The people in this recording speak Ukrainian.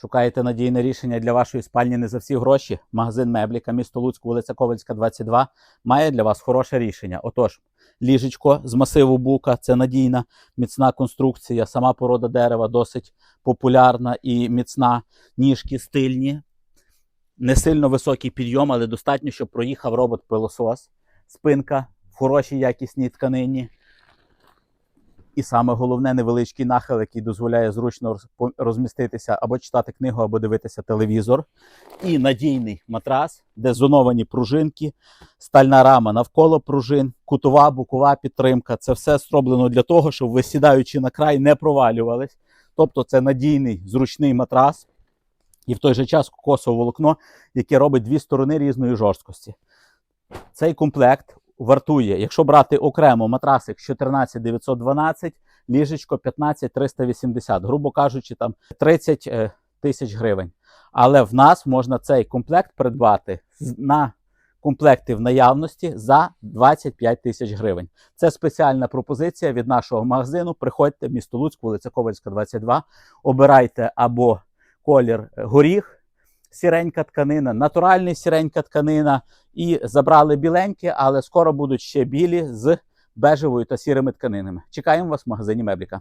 Шукаєте надійне рішення для вашої спальні не за всі гроші? Магазин Мебліка, місто Луцьк, вулиця Ковальська, 22, має для вас хороше рішення. Отож, ліжечко з масиву бука це надійна, міцна конструкція, сама порода дерева досить популярна і міцна. Ніжки стильні, не сильно високий підйом, але достатньо, щоб проїхав робот-пилосос. Спинка в хорошій якісній тканині. І саме головне невеличкий нахил, який дозволяє зручно розміститися або читати книгу, або дивитися телевізор. І надійний матрас, де зоновані пружинки, стальна рама навколо пружин, кутова, бокова підтримка. Це все зроблено для того, щоб ви сідаючи на край не провалювались. Тобто це надійний зручний матрас і в той же час кокосове волокно, яке робить дві сторони різної жорсткості. Цей комплект вартує, якщо брати окремо матрасик 14 912, ліжечко 15 380, грубо кажучи, там 30 е, тисяч гривень. Але в нас можна цей комплект придбати на комплекти в наявності за 25 тисяч гривень. Це спеціальна пропозиція від нашого магазину. Приходьте в місто Луцьк, вулиця Ковальська, 22. Обирайте або колір е, горіх, сіренька тканина, натуральна сіренька тканина. І забрали біленькі, але скоро будуть ще білі з бежевою та сірими тканинами. Чекаємо вас в магазині Мебліка.